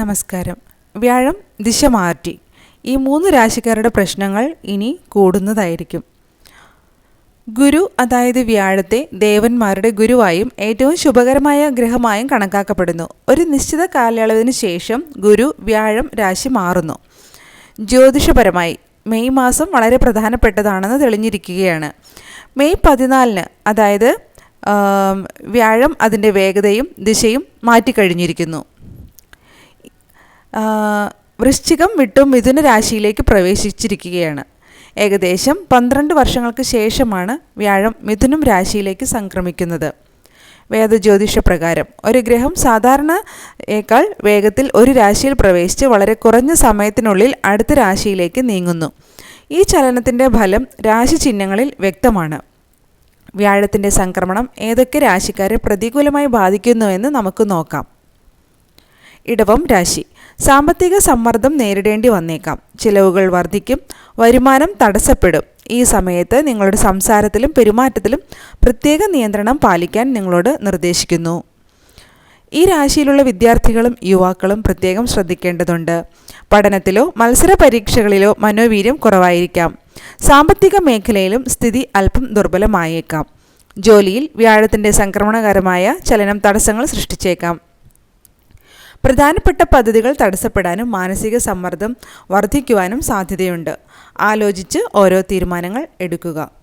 നമസ്കാരം. വ്യാഴം ദിശ മാറ്റി. ഈ മൂന്ന് രാശിക്കാരുടെ പ്രശ്നങ്ങൾ ഇനി കൂടുന്നതായിരിക്കും. ഗുരു അതായത് വ്യാഴത്തെ ദേവന്മാരുടെ ഗുരുവായും ഏറ്റവും ശുഭകരമായ ഗ്രഹമായും കണക്കാക്കപ്പെടുന്നു. ഒരു നിശ്ചിത കാലയളവിന് ശേഷം ഗുരു വ്യാഴം രാശി മാറുന്നു. ജ്യോതിഷപരമായി മെയ് മാസം വളരെ പ്രധാനപ്പെട്ടതാണെന്ന് തെളിഞ്ഞിരിക്കുകയാണ്. മെയ് പതിനാലിന് അതായത് വ്യാഴം അതിന്റെ വേഗതയും ദിശയും മാറ്റിക്കഴിഞ്ഞിരിക്കുന്നു. വൃശ്ചികം വിട്ടു മിഥുന രാശിയിലേക്ക് പ്രവേശിച്ചിരിക്കുകയാണ്. ഏകദേശം പന്ത്രണ്ട് വർഷങ്ങൾക്ക് ശേഷമാണ് വ്യാഴം മിഥുനം രാശിയിലേക്ക് സംക്രമിക്കുന്നത്. വേദജ്യോതിഷ പ്രകാരം ഒരു ഗ്രഹം സാധാരണയേക്കാൾ വേഗത്തിൽ ഒരു രാശിയിൽ പ്രവേശിച്ച് വളരെ കുറഞ്ഞ സമയത്തിനുള്ളിൽ അടുത്ത രാശിയിലേക്ക് നീങ്ങുന്നു. ഈ ചലനത്തിന്റെ ഫലം രാശി ചിഹ്നങ്ങളിൽ വ്യക്തമാണ്. വ്യാഴത്തിന്റെ സംക്രമണം ഏതൊക്കെ രാശിക്കാരെ പ്രതികൂലമായി ബാധിക്കുന്നുവെന്ന് നമുക്ക് നോക്കാം. ഇടവം രാശി. സാമ്പത്തിക സമ്മർദ്ദം നേരിടേണ്ടി വന്നേക്കാം. ചിലവുകൾ വർദ്ധിക്കും വരുമാനം തടസ്സപ്പെടും. ഈ സമയത്ത് നിങ്ങളുടെ സംസാരത്തിലും പെരുമാറ്റത്തിലും പ്രത്യേക നിയന്ത്രണം പാലിക്കാൻ നിങ്ങളോട് നിർദ്ദേശിക്കുന്നു. ഈ രാശിയിലുള്ള വിദ്യാർത്ഥികളും യുവാക്കളും പ്രത്യേകം ശ്രദ്ധിക്കേണ്ടതുണ്ട്. പഠനത്തിലോ മത്സര പരീക്ഷകളിലോ മനോവീര്യം കുറവായിരിക്കാം. സാമ്പത്തിക മേഖലയിലും സ്ഥിതി അല്പം ദുർബലമായേക്കാം. ജോലിയിൽ വ്യാഴത്തിന്റെ സംക്രമണകരമായ ചലനം തടസ്സങ്ങൾ സൃഷ്ടിച്ചേക്കാം. പ്രധാനപ്പെട്ട പദ്ധതികൾ തടസ്സപ്പെടാനും മാനസിക സമ്മർദ്ദം വർദ്ധിക്കുവാനും സാധ്യതയുണ്ട്. ആലോചിച്ച് ഓരോ തീരുമാനങ്ങൾ എടുക്കുക.